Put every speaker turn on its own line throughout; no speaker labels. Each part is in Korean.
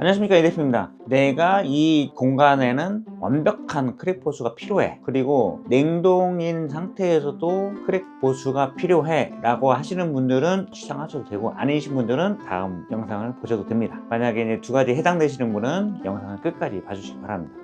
안녕하십니까 이대표입니다. 내가 이 공간에는 완벽한 크랙 보수가 필요해. 그리고 냉동인 상태에서도 크랙 보수가 필요해 라고 하시는 분들은 시청하셔도 되고 아니신 분들은 다음 영상을 보셔도 됩니다. 만약에 두 가지 해당되시는 분은 영상을 끝까지 봐주시기 바랍니다.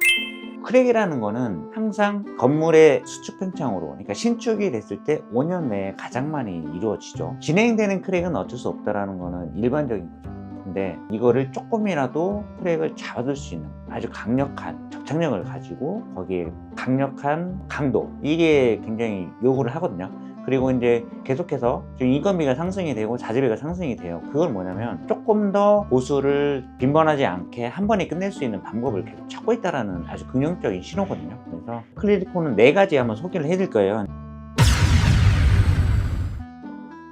크랙이라는 거는 항상 건물의 수축 팽창으로 그러니까 신축이 됐을 때 5년 내에 가장 많이 이루어지죠. 진행되는 크랙은 어쩔 수 없다라는 거는 일반적인 거죠 근데 이거를 조금이라도 크랙을 잡아줄 수 있는 아주 강력한 접착력을 가지고 거기에 강력한 강도 이게 굉장히 요구를 하거든요 그리고 이제 계속해서 지금 인건비가 상승이 되고 자재비가 상승이 돼요. 그건 뭐냐면 조금 더 보수를 빈번하지 않게 한 번에 끝낼 수 있는 방법을 계속 찾고 있다라는 아주 긍정적인 신호거든요. 그래서 클리리코는 네 가지 한번 소개를 해드릴 거예요.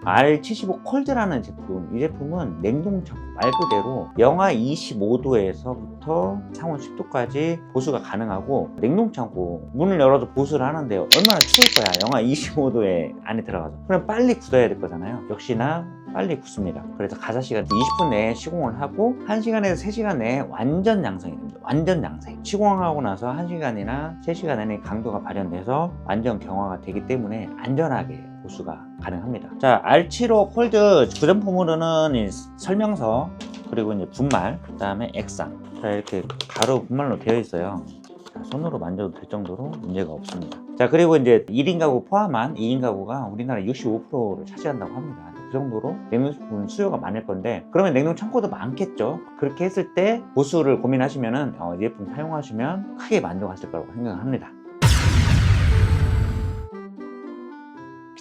R75 콜드라는 제품, 이 제품은 냉동창고 말 그대로 영하 25도에서부터 상온 10도까지 보수가 가능하고 냉동창고 문을 열어도 보수를 하는데 얼마나 추울 거야. 영하 25도에 안에 들어가서. 그럼 빨리 굳어야 될 거잖아요. 역시나 빨리 굳습니다. 그래서 가사 시간 20분 내에 시공을 하고 1시간에서 3시간 내에 완전 양성이 됩니다. 완전 양생 시공하고 나서 1시간이나 3시간 안에 강도가 발현돼서 완전 경화가 되기 때문에 안전하게 보수가 가능합니다. 자, R75 폴드 구성품으로는 이 설명서 그리고 이제 분말, 그 다음에 액상. 자, 이렇게 가루 분말로 되어 있어요. 자, 손으로 만져도 될 정도로 문제가 없습니다. 자, 그리고 이제 1인 가구 포함한 2인 가구가 우리나라 65%를 차지한다고 합니다. 그 정도로 냉동식품 수요가 많을 건데 그러면 냉동 창고도 많겠죠. 그렇게 했을 때 보수를 고민하시면 은 어, 이 제품 사용하시면 크게 만족하실 거라고 생각합니다.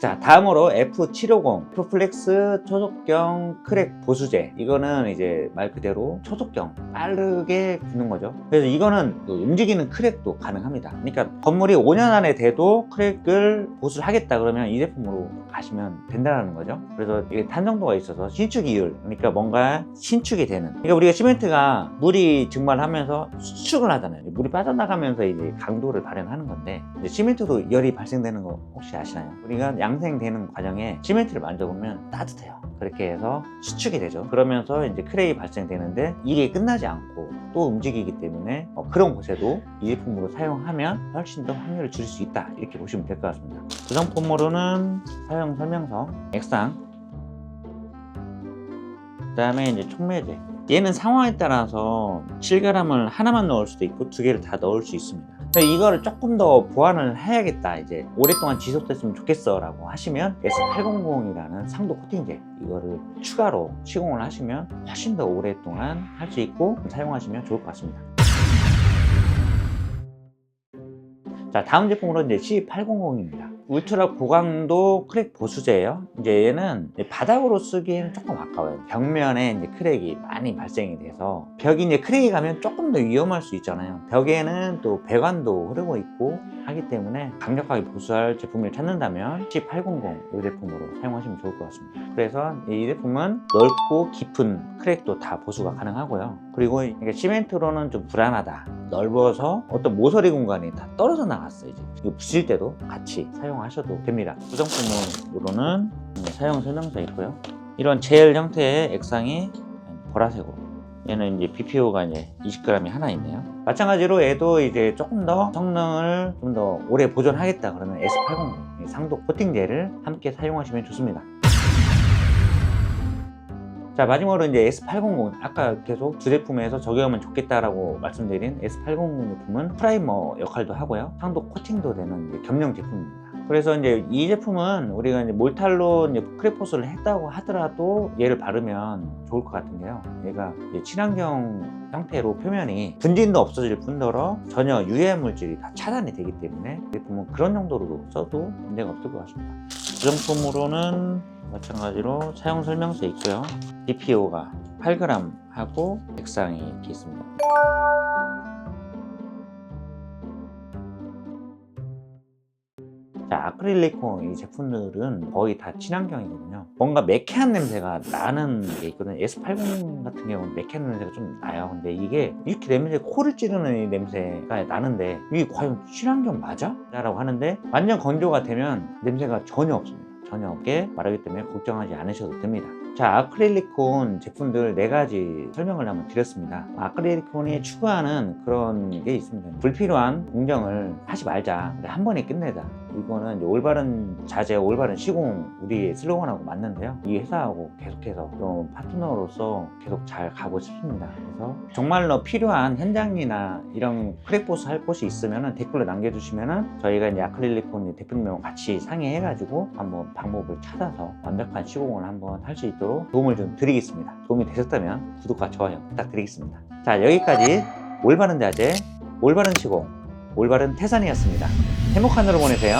자 다음으로 F750 프로플렉스 초속경 크랙 보수제. 이거는 이제 말 그대로 초속경 빠르게 붙는 거죠. 그래서 이거는 그 움직이는 크랙도 가능합니다. 그러니까 건물이 5년 안에 돼도 크랙을 보수를 하겠다 그러면 이 제품으로 가시면 된다는 거죠. 그래서 이게 탄성도가 있어서 신축 이율 그러니까 뭔가 신축이 되는. 그러니까 우리가 시멘트가 물이 증발하면서 수축을 하잖아요. 물이 빠져나가면서 이제 강도를 발현하는 건데 시멘트도 열이 발생되는 거 혹시 아시나요? 우리가 양 생되는 과정에 시멘트를 만져보면 따뜻해요. 그렇게 해서 수축이 되죠. 그러면서 이제 크랙이 발생되는데 이게 끝나지 않고 또 움직이기 때문에 어, 그런 곳에도 이 제품으로 사용하면 훨씬 더 확률을 줄일 수 있다. 이렇게 보시면 될 것 같습니다. 구성품으로는 사용 설명서, 액상, 그 다음에 이제 촉매제. 얘는 상황에 따라서 7g을 하나만 넣을 수도 있고 두 개를 다 넣을 수 있습니다. 이거를 조금 더 보완을 해야겠다. 이제 오랫동안 지속됐으면 좋겠어 라고 하시면 S800이라는 상도 코팅제 이거를 추가로 시공을 하시면 훨씬 더 오랫동안 할 수 있고 사용하시면 좋을 것 같습니다. 자 다음 제품으로 이제 C800입니다 울트라 고강도 크랙 보수제예요. 이제 얘는 바닥으로 쓰기에는 조금 아까워요. 벽면에 이제 크랙이 많이 발생이 돼서 벽이 이제 크랙이 가면 조금 더 위험할 수 있잖아요. 벽에는 또 배관도 흐르고 있고 하기 때문에 강력하게 보수할 제품을 찾는다면 C800 이 제품으로 사용하시면 좋을 것 같습니다. 그래서 이 제품은 넓고 깊은 크랙도 다 보수가 가능하고요. 그리고 시멘트로는 좀 불안하다 넓어서 어떤 모서리 공간이 다 떨어져 나갔어 이제. 이거 붙일 때도 같이 사용하셔도 됩니다. 구성품으로는 사용 설명서 있고요. 이런 젤 형태의 액상이 보라색으로. 얘는 이제 BPO가 이제 20g이 하나 있네요. 마찬가지로 얘도 이제 조금 더 성능을 좀 더 오래 보존하겠다 그러면 S800 상도 코팅제를 함께 사용하시면 좋습니다 자 마지막으로 이제 S800 아까 계속 두 제품에서 적용하면 좋겠다라고 말씀드린 S800 제품은 프라이머 역할도 하고요. 상도 코팅도 되는 겸용 제품입니다 그래서 이제 이 제품은 우리가 이제 몰탈로 이제 크레포스를 했다고 하더라도 얘를 바르면 좋을 것 같은 게요 얘가 친환경 형태로 표면이 분진도 없어질 뿐더러 전혀 유해 물질이 다 차단이 되기 때문에 이 제품은 그런 정도로 써도 문제가 없을 것 같습니다 구성품으로는 마찬가지로 사용 설명서 있고요. DPO가 8g 하고 액상이 있습니다. 자, 아크릴리코 이 제품들은 거의 다 친환경이거든요. 뭔가 매캐한 냄새가 나는 게 있거든요. S80 같은 경우는 매캐한 냄새가 좀 나요. 근데 이게 이렇게 냄새, 코를 찌르는 이 냄새가 나는데 이게 과연 친환경 맞아? 라고 하는데 완전 건조가 되면 냄새가 전혀 없습니다. 전혀 없게 말하기 때문에 걱정하지 않으셔도 됩니다. 자, 아크릴리콘 제품들 네 가지 설명을 한번 드렸습니다. 아크릴리콘이 추구하는 그런 게 있습니다. 불필요한 공정을 하지 말자. 한 번에 끝내자. 이거는 올바른 자재, 올바른 시공 우리 슬로건하고 맞는데요. 이 회사하고 계속해서 좀 파트너로서 계속 잘 가고 싶습니다. 그래서 정말로 필요한 현장이나 이런 크랙보스 할 곳이 있으면 댓글로 남겨주시면 저희가 이제 아크릴리콘 대표님하고 같이 상의해가지고 한번 방법을 찾아서 완벽한 시공을 한번 할 수 있도록 도움을 좀 드리겠습니다. 도움이 되셨다면 구독과 좋아요 부탁드리겠습니다. 자 여기까지 올바른 자재, 올바른 시공, 올바른 태산이었습니다. 행복한 하루 보내세요.